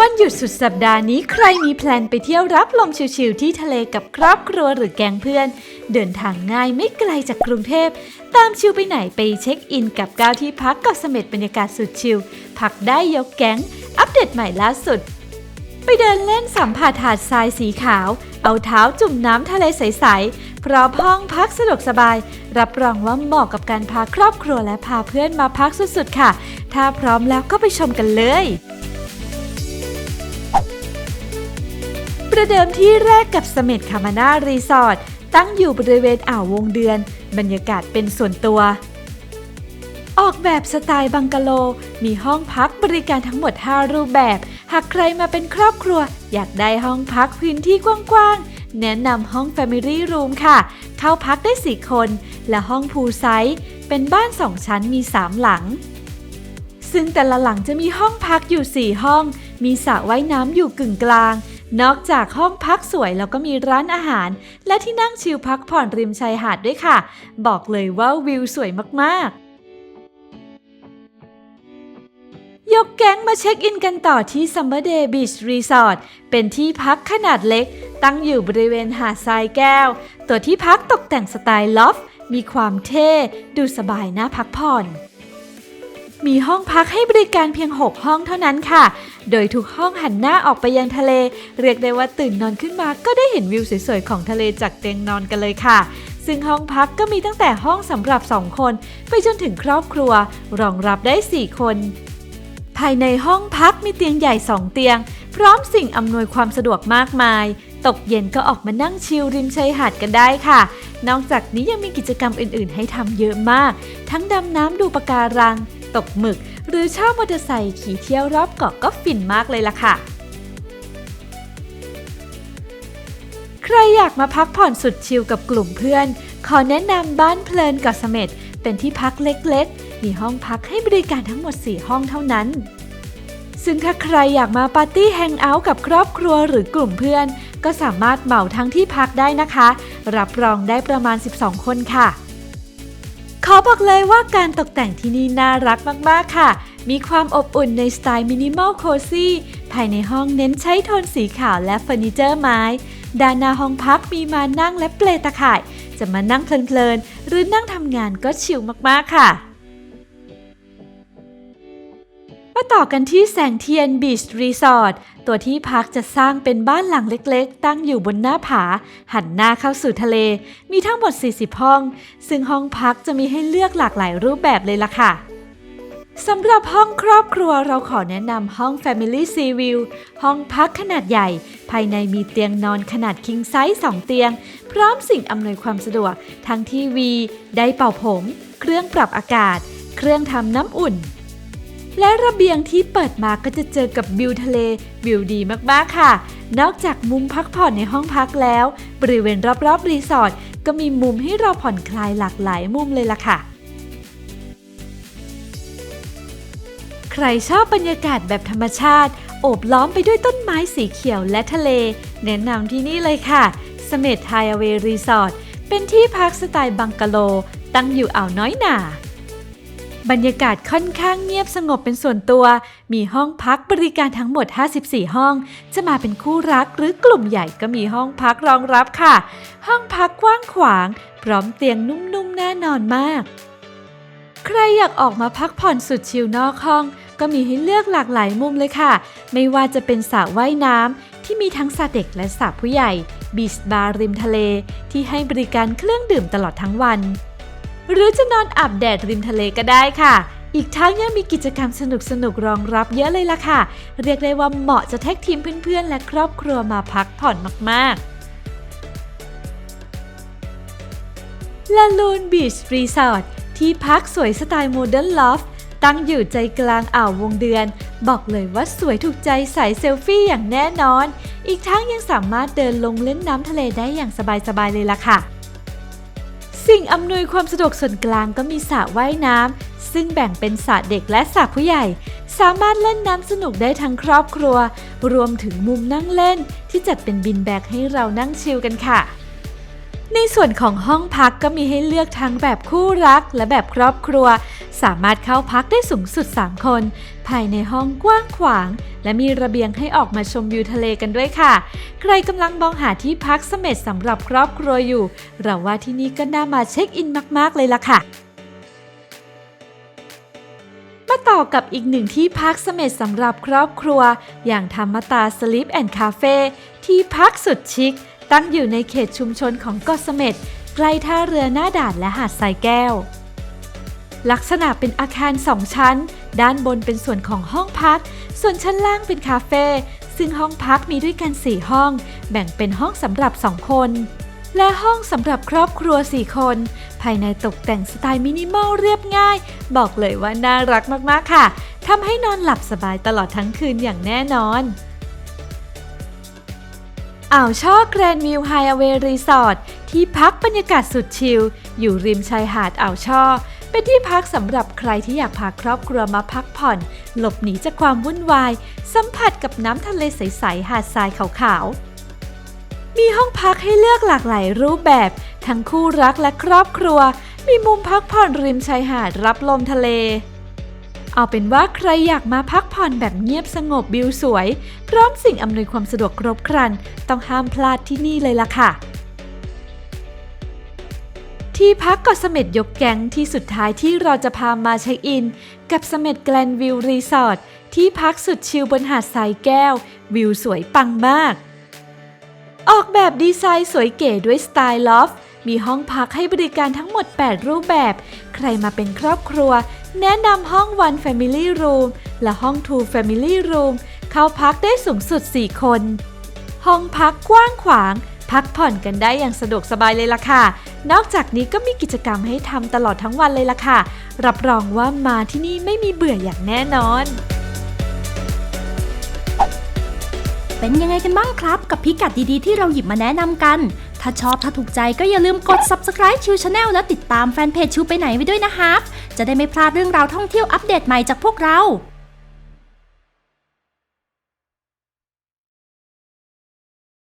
วันหยุดสุดสัปดาห์นี้ใครมีแพลนไปเที่ยวรับลมชิลๆที่ทะเลกับครอบครัวหรือแก๊งเพื่อน เดินทางง่ายไม่ไกลจากกรุงเทพ ตามชิลไปไหนไปเช็คอินกับก้าวที่พักเกาะเสม็ดบรรยากาศสุดชิลพักได้ยกแก๊ง อัปเดตใหม่ล่าสุด ไปเดินเล่นสัมผัสหาดทรายสีขาว เอาเท้าจุ่มน้ำทะเลใสๆพร้อมห้องพักสะดวกสบาย รับรองว่าเหมาะกับการพาครอบครัวและพาเพื่อนมาพักสุดๆค่ะ ถ้าพร้อมแล้วก็ไปชมกันเลย ประเดิมที่แรกกับเสม็ดคามานารีสอร์ทตั้งอยู่บริเวณอ่าววงเดือน บรรยากาศเป็นส่วนตัว ออกแบบสไตล์บังกะโล มีห้องพักบริการทั้งหมด 5 รูปแบบ หากใครมาเป็นครอบครัว อยากได้ห้องพักพื้นที่กว้างๆ แนะนำห้อง Family Room ค่ะ เข้าพักได้ 4 คน และห้องพูลไซส์เป็นบ้าน 2 ชั้นมี 3 หลัง ซึ่งแต่ละหลังจะมีห้องพักอยู่ 4 ห้อง มีสระว่ายน้ำอยู่กึ่งกลาง นอกจากห้องพักสวยแล้วก็มีร้านอาหาร และที่นั่งชิลพักผ่อนริมชายหาดด้วยค่ะ บอกเลยว่าวิวสวยมากๆยกแก๊งมาเช็คอินกันต่อที่ Summer Day Beach Resort เป็นที่พักขนาดเล็ก ตั้งอยู่บริเวณหาดทรายแก้ว ตัวที่พักตกแต่งสไตล์ลอฟ มีความเท่ ดูสบายน่าพักผ่อน มีห้องพักให้บริการเพียง 6 ห้องเท่านั้นค่ะ โดยทุกห้องหันหน้าออกไปยังทะเล เรียกได้ว่าตื่นนอนขึ้นมาก็ได้เห็นวิวสวยๆของทะเลจากเตียงนอนกันเลยค่ะ ซึ่งห้องพักก็มีตั้งแต่ห้องสำหรับ 2 คน ไปจนถึงครอบครัว รองรับได้ 4 คน ภายในห้องพักมีเตียงใหญ่ 2 เตียง พร้อมสิ่งอำนวยความสะดวกมากมาย ตกเย็นก็ออกมานั่งชิลริมชายหาดกันได้ค่ะนอกจากนี้ยังมีกิจกรรมอื่น ๆ ให้ทำเยอะมาก ทั้งดำน้ำดูปะการัง ตกหมึก หรือเช่ามอเตอร์ไซค์ขี่เที่ยวรอบเกาะก็ฟินมากเลยล่ะค่ะ ใครอยากมาพักผ่อนสุดชิลกับกลุ่มเพื่อน ขอแนะนำบ้านเพลินเกาะเสม็ดเป็นที่พักเล็กๆ มีห้องพักให้บริการทั้งหมด 4 ห้องเท่านั้นซึ่งถ้าใครอยากมาปาร์ตี้แฮงเอาท์กับครอบครัวหรือกลุ่มเพื่อน ก็สามารถเหมาทั้งที่พักได้นะคะ รับรองได้ประมาณ 12 คนค่ะ ขอบอกเลยว่าการตกแต่งที่นี่น่ารักมากๆค่ะ มีความอบอุ่นในสไตล์มินิมอลโคซี่ภายในห้องเน้นใช้โทนสีขาวและเฟอร์นิเจอร์ไม้ ด้านหน้าห้องพักมีมานั่งและเปลตะข่าย จะมานั่งเพลินๆ หรือนั่งทำงานก็ชิลมากๆค่ะ มาต่อกันที่แสงเทียนบีชรีสอร์ทตัวที่พักจะสร้างเป็นบ้านหลังเล็กๆ ตั้งอยู่บนหน้าผา หันหน้าเข้าสู่ทะเล มีทั้งหมด 40 ห้อง ซึ่งห้องพักจะมีให้เลือกหลากหลายรูปแบบเลยล่ะค่ะสำหรับห้องครอบครัวเราขอแนะนำห้อง Family Sea View ห้องพักขนาดใหญ่ ภายในมีเตียงนอนขนาด King Size 2 เตียง พร้อมสิ่งอำนวยความสะดวก ทั้งทีวี ได้เป่าผม เครื่องปรับอากาศ เครื่องทำน้ำอุ่น และระเบียงที่เปิดมาก็จะเจอกับวิวทะเลวิวดีมากๆค่ะ นอกจากมุมพักผ่อนในห้องพักแล้ว บริเวณรอบๆรีสอร์ทก็มีมุมให้เราผ่อนคลายหลากหลายมุมเลยล่ะค่ะ ใครชอบบรรยากาศแบบธรรมชาติ โอบล้อมไปด้วยต้นไม้สีเขียวและทะเล แนะนำที่นี่เลยค่ะเสม็ดไฮเวย์รีสอร์ทเป็นที่พักสไตล์บังกะโล ตั้งอยู่อ่าวน้อยหนา บรรยากาศค่อนข้างเงียบสงบเป็นส่วนตัว มีห้องพักบริการทั้งหมด 54 ห้อง จะมาเป็นคู่รักหรือกลุ่มใหญ่ก็มีห้องพักรองรับค่ะ ห้องพักกว้างขวาง พร้อมเตียงนุ่มๆ น่านอนมาก ใครอยากออกมาพักผ่อนสุดชิลนอกห้อง ก็มีให้เลือกหลากหลายมุมเลยค่ะ ไม่ว่าจะเป็นสระว่ายน้ำที่มีทั้งสระเด็กและสระผู้ใหญ่ บีชบาร์ริมทะเล ที่ให้บริการเครื่องดื่มตลอดทั้งวัน หรือจะนอนอาบแดดริมทะเลก็ได้ค่ะ อีกทั้งยังมีกิจกรรมสนุกๆรองรับเยอะเลยล่ะค่ะ เรียกได้ว่าเหมาะจะแท็กทีมเพื่อนๆ และครอบครัวมาพักผ่อนมากๆลาลูนบีชรีสอร์ทที่พักสวยสไตล์โมเดิร์นลอฟตั้งอยู่ใจกลางอ่าววงเดือน บอกเลยว่าสวยถูกใจสายเซลฟี่อย่างแน่นอน อีกทั้งยังสามารถเดินลงเล่นน้ำทะเลได้อย่างสบายๆเลยล่ะค่ะ สิ่งอำนวยความสะดวกส่วนกลางก็มีสระว่ายน้ำซึ่งแบ่งเป็นสระเด็กและสระผู้ใหญ่ สามารถเล่นน้ำสนุกได้ทั้งครอบครัว รวมถึงมุมนั่งเล่นที่จัดเป็นบินแบกให้เรานั่งชิลกันค่ะ ในส่วนของห้องพักก็มีให้เลือกทั้งแบบคู่รักและแบบครอบครัว สามารถเข้าพักได้สูงสุด 3 คน ภายในห้องกว้างขวาง และมีระเบียงให้ออกมาชมวิวทะเลกันด้วยค่ะ ใครกำลังมองหาที่พักเสม็ดสำหรับครอบครัวอยู่ เราว่าที่นี่ก็น่ามาเช็คอินมาก ๆ เลยล่ะค่ะมาต่อกับอีกหนึ่งที่พักเสม็ดสำหรับครอบครัว อย่างธรรมตาสลิปแอนด์คาเฟ่ที่พักสุดชิค ตั้งอยู่ในเขตชุมชนของเกาะเสม็ดใกล้ท่าเรือหน้าด่านและหาดทรายแก้ว ลักษณะเป็นอาคารสองชั้น ด้านบนเป็นส่วนของห้องพัก ส่วนชั้นล่างเป็นคาเฟ่ซึ่งห้องพักมีด้วยกัน 4 ห้อง แบ่งเป็นห้องสำหรับ 2 คน และห้องสำหรับครอบครัว 4 คน ภายในตกแต่งสไตล์มินิมอลเรียบง่าย บอกเลยว่าน่ารักมาก ๆ ค่ะทำให้นอนหลับสบายตลอดทั้งคืนอย่างแน่นอน อ่าวช่อแกรนวิวไฮอเวย์รีสอร์ทที่พักบรรยากาศสุดชิล อยู่ริมชายหาดอ่าวช่อ เป็นที่พักสำหรับใครที่อยากพาครอบครัวมาพักผ่อน หลบหนีจากความวุ่นวาย สัมผัสกับน้ำทะเลใส ๆ หาดทรายขาวๆ มีห้องพักให้เลือกหลากหลายรูปแบบ ทั้งคู่รักและครอบครัว มีมุมพักผ่อนริมชายหาดรับลมทะเล เอาเป็นว่าใครอยากมาพักผ่อนแบบเงียบสงบวิวสวย พร้อมสิ่งอำนวยความสะดวกครบครัน ต้องห้ามพลาดที่นี่เลยล่ะค่ะ ที่พักเกาะเสม็ดยกแก๊งที่สุดท้ายที่เราจะพามาเช็คอิน กับเสม็ดแกลนวิวรีสอร์ทที่พักสุดชิลบนหาดทรายแก้ว วิวสวยปังมาก ออกแบบดีไซน์สวยเก๋ด้วยสไตล์ลอฟ มีห้องพักให้บริการทั้งหมด 8 รูปแบบ ใครมาเป็นครอบครัว แนะนำห้อง One Family Room และห้อง Two Family Room เข้าพักได้สูงสุด 4 คน ห้องพักกว้างขวาง พักผ่อนกันได้อย่างสะดวกสบายเลยล่ะค่ะ นอกจากนี้ก็มีกิจกรรมให้ทำตลอดทั้งวันเลยล่ะค่ะ รับรองว่ามาที่นี่ไม่มีเบื่ออย่างแน่นอนเป็นยังไงกันบ้างครับ กับพิกัดดีๆที่เราหยิบมาแนะนำกัน ถ้าชอบถ้าถูกใจก็อย่าลืมกด subscribe ชิวชาแนลและติดตามแฟนเพจชิวไปไหนไว้ด้วยนะครับ จะได้ไม่พลาดเรื่องราวท่องเที่ยวอัปเดตใหม่จากพวกเรา